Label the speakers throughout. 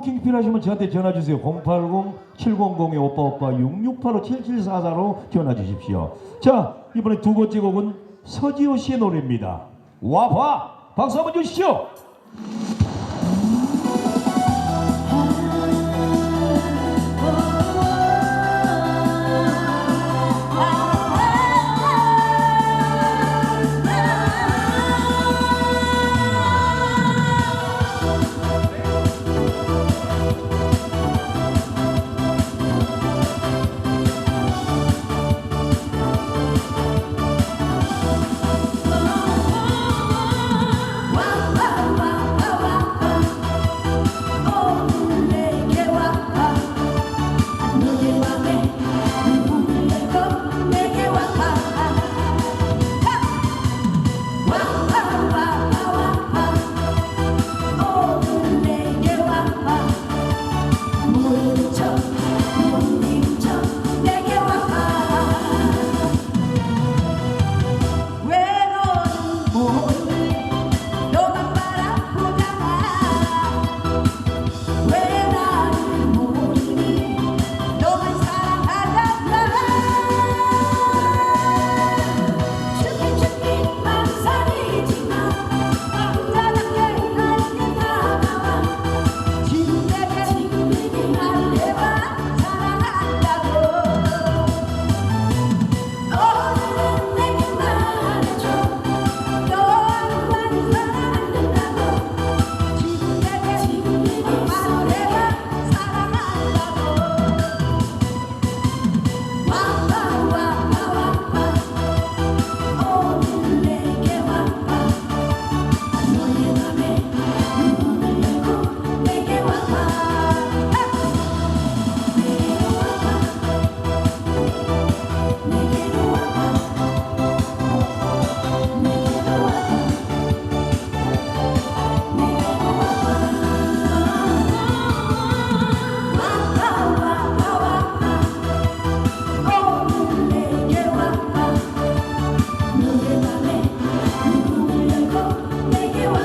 Speaker 1: 토킹 필요하시면 저한테 전화 주세요. 080-700-5858-6685-7744로 전화 주십시오. 자, 이번에 두 번째 곡은 서지호 씨의 노래입니다. 와봐! 박수 한번 주시죠!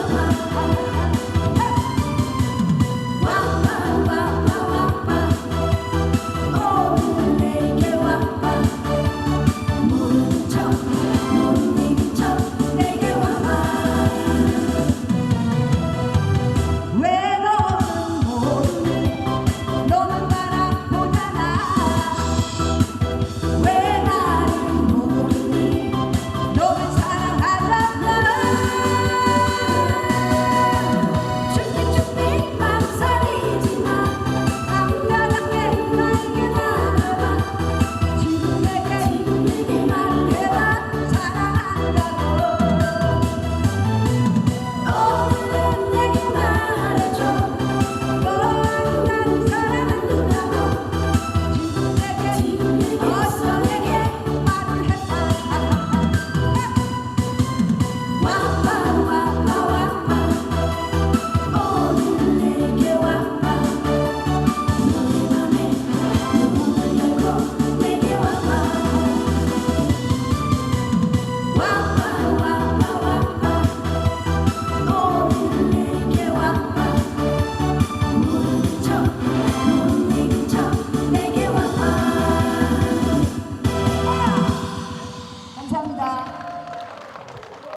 Speaker 2: Oh, oh, oh.